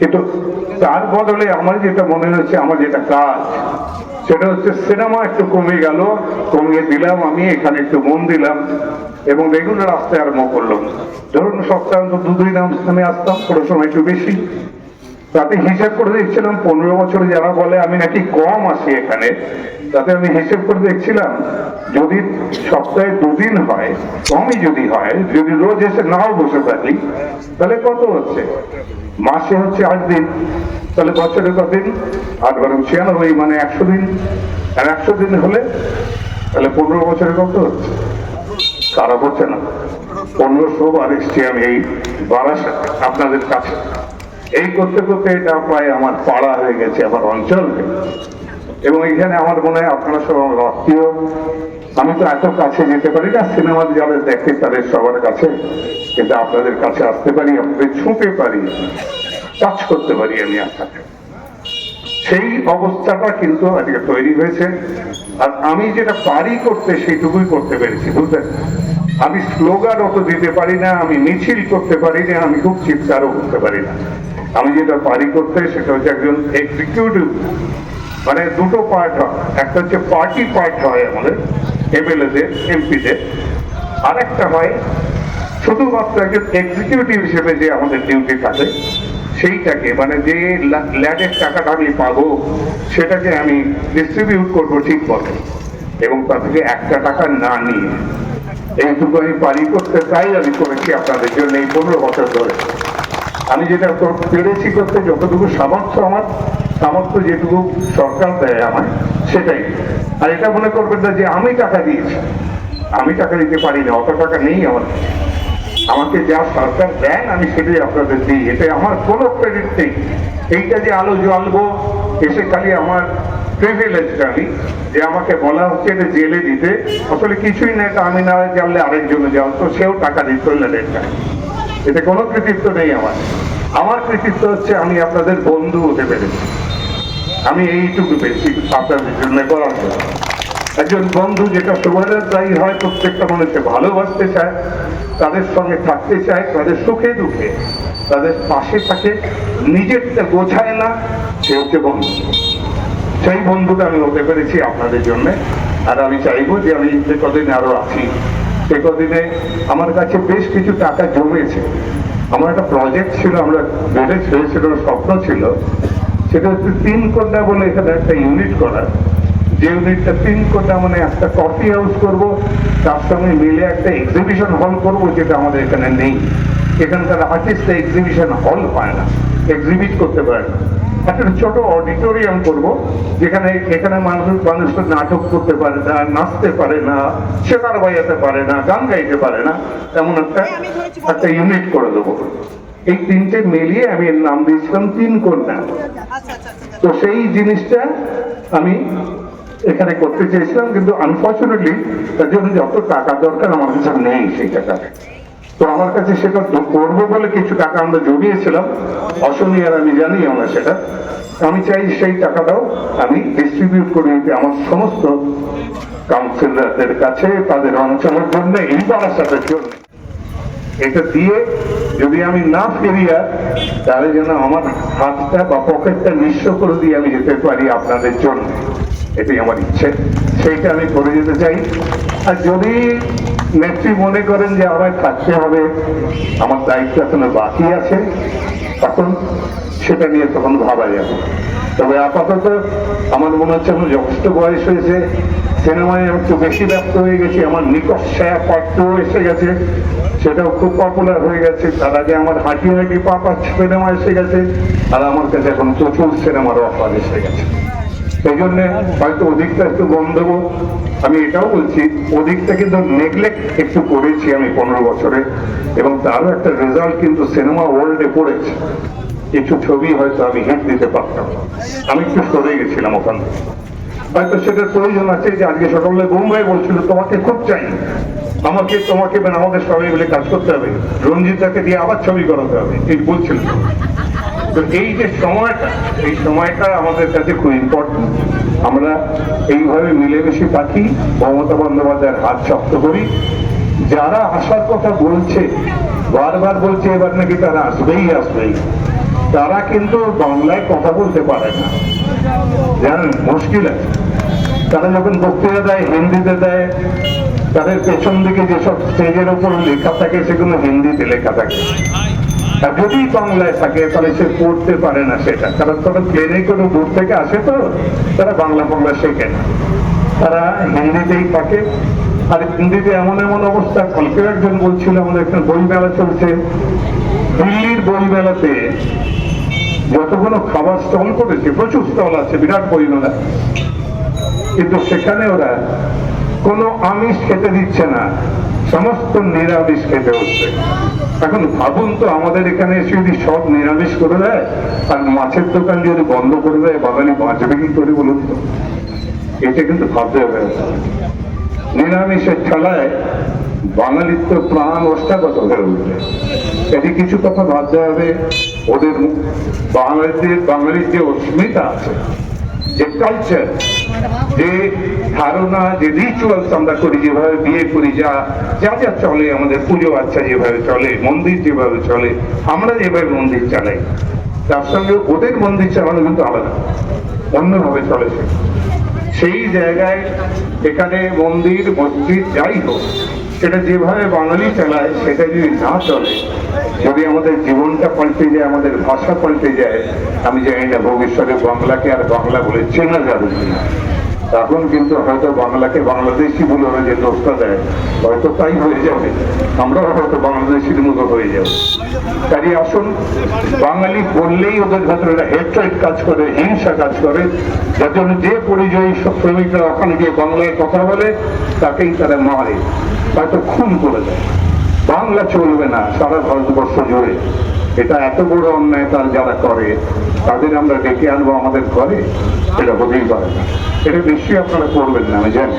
কিন্তু তার বদলে আমার যেটা মনে হচ্ছে, আমার যেটা কাজ, সেটা হচ্ছে সিনেমা একটু কমে গেল, কমিয়ে দিলাম আমি, এখানে একটু মন দিলাম এবং রেগুলার আসতে আরম্ভ করলাম। ধরুন সপ্তাহে দুদিন আসতাম, কোনো সময় একটু বেশি। তাতে হিসাব করে দেখছিলাম, পনেরো বছরে যারা বলে, আমি নাকি কম আসি এখানে, তাতে আমি হিসেব করে দেখছিলাম, যদি সপ্তাহে দুদিন হয়, কমই যদি হয়, যদি রোজ এসে নাও বসে থাকি, তাহলে কত হচ্ছে? মাসে হচ্ছে আট দিন, তাহলে বছরে কদিন আট বারো ছিয়ানব্বই মানে একশো দিন। আর একশো দিন হলে, তাহলে পনেরো বছরে কত হচ্ছে? খারাপ হচ্ছে না। পনেরোশো বার এসছি আমি এই বারাসাত, আপনাদের কাছে। এই করতে করতে এটা প্রায় আমার পাড়া হয়ে গেছে, আমার অঞ্চল। এবং এখানে আমার মনে হয় আপনারা সব আমার আত্মীয়। আমি তো এত কাছে যেতে পারি না, সিনেমা যারা দেখে তাদের সবার কাছে, কিন্তু আপনাদের কাছে আসতে পারি, আপনাদের ছুঁতে পারি টাচ করতে পারি আমি আপনাকে সেই অবস্থাটা কিন্তু আজকে তৈরি হয়েছে, আর আমি যেটা পারি করতে সেইটুকুই করতে পেরেছি, বুঝলেন? আমি স্লোগান অত দিতে পারি না, আমি মিছিল করতে পারি না, আমি খুব চিৎকারও করতে পারি না। আমি যেটা পারি করতে, সেটা হচ্ছে একজন এক্সিকিউটিভ মানে দুটো পার্ট হয়। একটা হচ্ছে পার্টি পার্ট হয় আমাদের এমএলএদের এমপিদের আর একটা হয় শুধুমাত্র একজন এক্সিকিউটিভ হিসেবে যে আমাদের ডিউটি থাকে, সেইটাকে মানে যে ল্যাডের টাকাটা আমি পাবো, সেটাকে আমি ডিস্ট্রিবিউট করব ঠিক মতো। এবং তা থেকে একটা টাকা না নিয়ে। এইটুকু আমি পারি করতে তাই আমি করেছি আপনাদের জন্য এই পনেরো বছর ধরে। আমি যেটা পেরেছি করতে, যতটুকু সামর্থ্য আমার, সামর্থ্য যেটুকু সরকার দেয় আমার, সেটাই। আর এটা মনে করবেন না যে আমি টাকা দিয়েছি। আমি টাকা দিতে পারি না, অত টাকা নেই আমার। আমাকে যা সরকার দেন, আমি সেটাই আপনাদের দিই। এতে আমার কোনো ক্রেডিট নেই। এইটা যে আলো জ্বলবো, এসে খালি আমার প্রিভিলেজটা আমি যে আমাকে বলা হচ্ছে এটা জেলে দিতে। আসলে কিছুই না, এটা আমি না জানলে আরেকজনে যাও। তো সেও টাকা দিত লেটেরটা এতে কোনো কৃতিত্ব নেই আমার। আমার কৃতিত্ব হচ্ছে আমি আপনাদের বন্ধু হতে পেরেছি। আমি এইটুকু পেয়েছি আপনাদের জন্য করার জন্য। একজন বন্ধু যেটা সুবর্ণের দায়ী হয় প্রত্যেকটা মানুষকে ভালোবাসতে চায়, তাদের সঙ্গে থাকতে চায়, তাদের সুখে দুঃখে। তাদের পাশে থাকে, নিজেরটা গোছায় না সে হচ্ছে বন্ধু। সেই বন্ধুটা আমি হতে পেরেছি আপনাদের জন্য। আর আমি চাইব যে আমি যে কদিন আরও আছি সে কদিনে আমার কাছে বেশ কিছু টাকা জমেছে আমার একটা প্রজেক্ট ছিল, আমরা বেড়ে হয়েছিল স্বপ্ন ছিল। সেটা হচ্ছে তিন কন্যা বলে এখানে একটা ইউনিট করার। যে ইউনিটটা তিন কোটা মানে একটা কফি হাউস করব, তার সঙ্গে মিলে একটা এক্সিবিশন হল করব, যেটা আমাদের এখানে নেই। এখানকার আর্টিস্ট এক্সিবিশন হল পায় না এক্সিবিট করতে পারে না। একটা ছোট অডিটোরিয়াম করব যেখানে এখানে মানুষ মানুষ তো নাটক করতে পারে না নাচতে পারে না সেতার বাজাতে পারে না গান গাইতে পারে না এমন একটা একটা ইউনিট করে দেবো। এই তিনটে মিলিয়ে আমি এর নাম দিয়েছিলাম তিন কন্যা। আচ্ছা আচ্ছা আচ্ছা তো সেই জিনিসটা আমি এখানে করতে চেয়েছিলাম কিন্তু আনফর্চুনেটলি তার জন্য যত টাকা দরকার আমার কাছে নেই সেই টাকা। তো আমার কাছে সেটা করব বলে কিছু টাকা আমরা জমিয়েছিলাম। আর আমি জানি আমরা সেটা। আমি চাই সেই টাকাটাও আমি ডিস্ট্রিবিউট করে দিতে। আমার সমস্ত কাউন্সিলরদের কাছে, তাদের অঞ্চলের জন্য এই জন্য। এটা দিয়ে যদি আমি না ফিরিয়া তাহলে যেন আমার হাতটা বা পকেটটা নিঃস্ব করে দিয়ে আমি যেতে পারি আপনাদের জন্য। এটাই আমার ইচ্ছে। সেইটা আমি করে যেতে চাই। আর যদি নেত্রী মনে করেন যে আমায় থাকতে হবে, আমার দায়িত্ব এখনও বাকি আছে, তখন সেটা নিয়ে তখন ভাবা যাবে তবে আপাতত আমার মনে হচ্ছে আমার যথেষ্ট বয়স হয়েছে, সিনেমায় একটু বেশি ব্যস্ত হয়ে গেছি, আমার নিকট ছায়া এসে গেছে, সেটাও খুব পপুলার হয়ে গেছে। তার আগে আমার হাঁটি হাঁটি পাপা সিনেমা এসে গেছে, আর আমার কাছে এখন প্রচুর সিনেমার অফার এসে গেছে। সেই জন্য হয়তো ওদিকটা একটু বন্ধ দেবো আমি এটাও বলছি ওদিকটা কিন্তু নেগলেক্ট একটু করেছি আমি পনেরো বছরে, এবং তারও একটা রেজাল্ট কিন্তু সিনেমা ওয়ার্ল্ডে পড়েছে। কিছু ছবি হয়তো আমি হিট দিতে পারতাম। আমি একটু সরে গেছিলাম ওখান হয়তো সেটার প্রয়োজন আছে যে আজকে সকালে বোম্বাই বলছিল, তোমাকে খুব চাই। আমাকে, তোমাকে মানে আমাদের সবাই মিলে কাজ করতে হবে। রঞ্জিতাকে দিয়ে আবার ছবি করাতে হবে। এই বলছিল। তো এই যে সময়টা, এই সময়টা আমাদের কাছে খুব ইম্পর্টেন্ট আমরা এইভাবে মিলেমিশে থাকি, মমতা বন্দ্যোপাধ্যায়ের হাত শক্ত করি। যারা আসার কথা বলছে, বারবার বলছে এবার নাকি তারা আসবেই আসবেই। তারা কিন্তু বাংলায় কথা বলতে পারে না। জানেন, মুশকিল আছে। তারা যখন বক্তৃতা দেয়, হিন্দিতে দেয়, তাদের পেছন দিকে যেসব স্টেজের উপর লেখা থাকে, সেগুলো হিন্দিতে লেখা থাকে। আর যদি বাংলায় থাকে, তাহলে সে পড়তে পারে না সেটা। কারণ তারা প্লেনে কোনো দূর থেকে আসে তো, তারা বাংলা বাংলা শেখে না। তারা হিন্দিতেই থাকে আর হিন্দিতে এমন এমন অবস্থা কালকে একজন বলছিল, আমাদের এখানে বই মেলা চলছে। দিল্লির বই মেলাতে যতগুলো খাবার স্টল করেছে, প্রচুর স্টল আছে, বিরাট বই মেলা কিন্তু সেখানে ওরা কোনো আমিষ খেতে দিচ্ছে না। সমস্ত নিরামিষ খেতে হচ্ছে। এখন ভাবুন তো, আমাদের এখানে এসে যদি সব নিরামিষ করে দেয়, আর মাছের দোকান যদি বন্ধ করে দেয় বাঙালি বাঁচবে কি করে বলুন তো? এটা কিন্তু ভাবতে হবে। নিরামিষের খেলায় বাঙালির তো প্রাণ ওষ্ঠাগত হয়ে উঠবে। এটি কিছু কথা ভাবতে হবে। ওদের বাঙালিদের, বাঙালির যে অস্মিতা আছে, যে কালচার যে ধারণা, যে রিচুয়ালস আমরা করি যেভাবে বিয়ে করি, যা যা যা চলে, আমাদের পুজো আচ্ছা যেভাবে চলে, মন্দির যেভাবে চলে, আমরা যেভাবে মন্দির চালাই, তার সঙ্গে ওদের মন্দির চালানো কিন্তু আলাদা, অন্যভাবে চলে সেই জায়গায় এখানে মন্দির, মসজিদ, যাই হোক সেটা যেভাবে বাঙালি চালায় সেটা যদি না চলে, যদি আমাদের জীবনটা পাল্টে যায়, আমাদের ভাষা পাল্টে যায়, আমি জানি না ভবিষ্যতে বাংলাকে আর বাংলা বলে চেনা যাবে কিনা। তখন কিন্তু হয়তো বাংলাকে বাংলাদেশি বলে যে দোষটা দেয়, হয়তো তাই হয়ে যাবে। আমরাও হয়তো বাংলাদেশির মতো হয়ে যাব। কাজে আসুন বাঙালি বললেই ওদের ভেতরে হেট্রেড কাজ করে, হিংসা কাজ করে, যার জন্য যে পরিযায়ী শ্রমিকরা ওখানে গিয়ে বাংলায় কথা বলে, তাকেই তারা মারে, হয়তো খুন করে দেয়। বাংলা চলবে না, সারা ভারতবর্ষ জুড়ে। এটা এত বড় অন্যায় তার যারা করে, তাদের আমরা ডেকে আনব আমাদের ঘরে? এটা হতেই পারে না। এটা নিশ্চয়ই আপনারা করবেন না, আমি জানি।